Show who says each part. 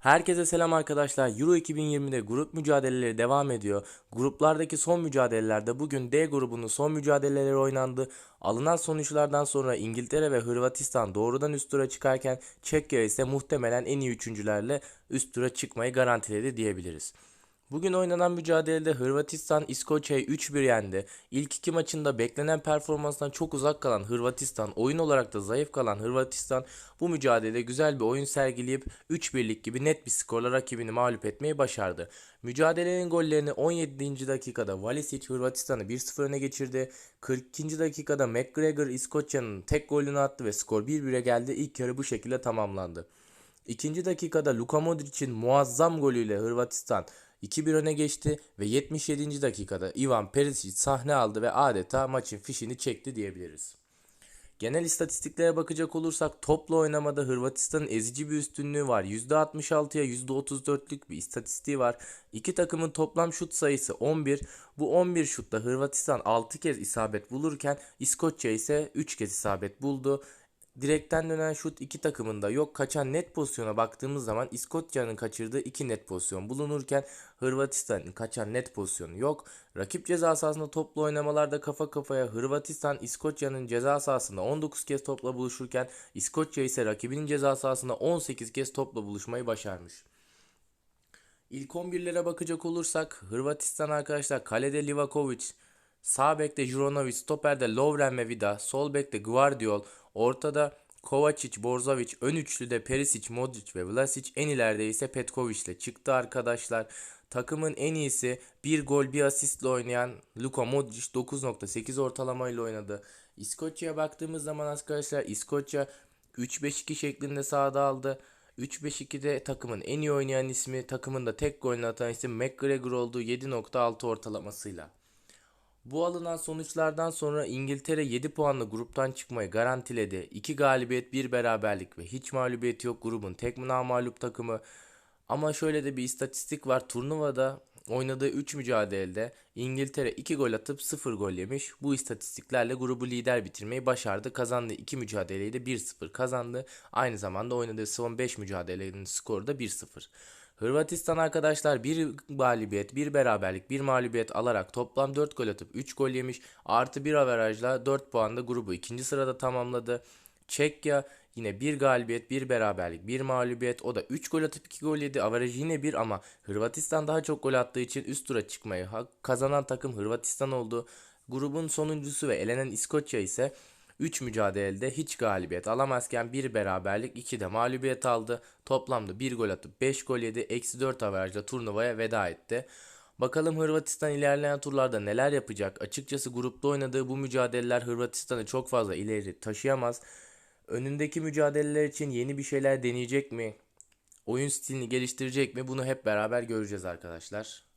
Speaker 1: Herkese selam arkadaşlar. Euro 2020'de grup mücadeleleri devam ediyor. Gruplardaki son mücadelelerde bugün D grubunun son mücadeleleri oynandı. Alınan sonuçlardan sonra İngiltere ve Hırvatistan doğrudan üst tura çıkarken Çekya ise muhtemelen en iyi üçüncülerle üst tura çıkmayı garantiledi diyebiliriz. Bugün oynanan mücadelede Hırvatistan İskoçya'yı 3-1 yendi. İlk iki maçında beklenen performanstan çok uzak kalan Hırvatistan, oyun olarak da zayıf kalan Hırvatistan bu mücadelede güzel bir oyun sergileyip 3-1'lik gibi net bir skorla rakibini mağlup etmeyi başardı. Mücadelenin gollerini 17. dakikada Valisic Hırvatistan'ı 1-0 öne geçirdi. 42. dakikada McGregor İskoçya'nın tek golünü attı ve skor 1-1'e geldi. İlk yarı bu şekilde tamamlandı. İkinci dakikada Luka Modric'in muazzam golüyle Hırvatistan 2-1 öne geçti ve 77. dakikada Ivan Perisic sahne aldı ve adeta maçın fişini çekti diyebiliriz. Genel istatistiklere bakacak olursak toplu oynamada Hırvatistan'ın ezici bir üstünlüğü var. %66'ya %34'lük bir istatistiği var. İki takımın toplam şut sayısı 11. Bu 11 şutta Hırvatistan 6 kez isabet bulurken İskoçya ise 3 kez isabet buldu. Direkten dönen şut iki takımında yok. Kaçan net pozisyona baktığımız zaman İskoçya'nın kaçırdığı iki net pozisyon bulunurken Hırvatistan'ın kaçan net pozisyonu yok. Rakip ceza sahasında toplu oynamalarda kafa kafaya Hırvatistan İskoçya'nın ceza sahasında 19 kez topla buluşurken İskoçya ise rakibinin ceza sahasında 18 kez topla buluşmayı başarmış. İlk 11'lere bakacak olursak Hırvatistan arkadaşlar kalede Livakovic, sağ bekte Juronovic, stoperde Lovren ve Vida, sol bekte Guardiol, ortada Kovacic, Borzovic, ön üçlüde Perisic, Modric ve Vlasic, en ileride ise Petkovic ile çıktı arkadaşlar. Takımın en iyisi bir gol bir asistle oynayan Luka Modric 9.8 ortalamayla oynadı. İskoçya'ya baktığımız zaman arkadaşlar İskoçya 3-5-2 şeklinde sahada aldı. 3-5-2'de takımın en iyi oynayan ismi, takımın da tek golünü atan isim McGregor olduğu 7.6 ortalamasıyla. Bu alınan sonuçlardan sonra İngiltere 7 puanla gruptan çıkmayı garantiledi. 2 galibiyet, 1 beraberlik ve hiç mağlubiyet yok grubun tek mağlup takımı. Ama şöyle de bir istatistik var. Turnuvada oynadığı 3 mücadelede İngiltere 2 gol atıp 0 gol yemiş. Bu istatistiklerle grubu lider bitirmeyi başardı. Kazandığı 2 mücadeleyi de 1-0 kazandı. Aynı zamanda oynadığı son 5 mücadelenin skoru da 1-0. Hırvatistan arkadaşlar bir galibiyet, bir beraberlik, bir mağlubiyet alarak toplam 4 gol atıp 3 gol yemiş. Artı bir averajla 4 puanla grubu ikinci sırada tamamladı. Çekya yine bir galibiyet, bir beraberlik, bir mağlubiyet. O da 3 gol atıp 2 gol yedi. Averajı yine 1 ama Hırvatistan daha çok gol attığı için üst tura çıkmayı kazanan takım Hırvatistan oldu. Grubun sonuncusu ve elenen İskoçya ise 3 mücadelede hiç galibiyet alamazken 1 beraberlik 2 de mağlubiyet aldı. Toplamda 1 gol atıp 5 gol yedi. Eksi 4 averajla turnuvaya veda etti. Bakalım Hırvatistan ilerleyen turlarda neler yapacak? Açıkçası grupta oynadığı bu mücadeleler Hırvatistan'ı çok fazla ileri taşıyamaz. Önündeki mücadeleler için yeni bir şeyler deneyecek mi? Oyun stilini geliştirecek mi? Bunu hep beraber göreceğiz arkadaşlar.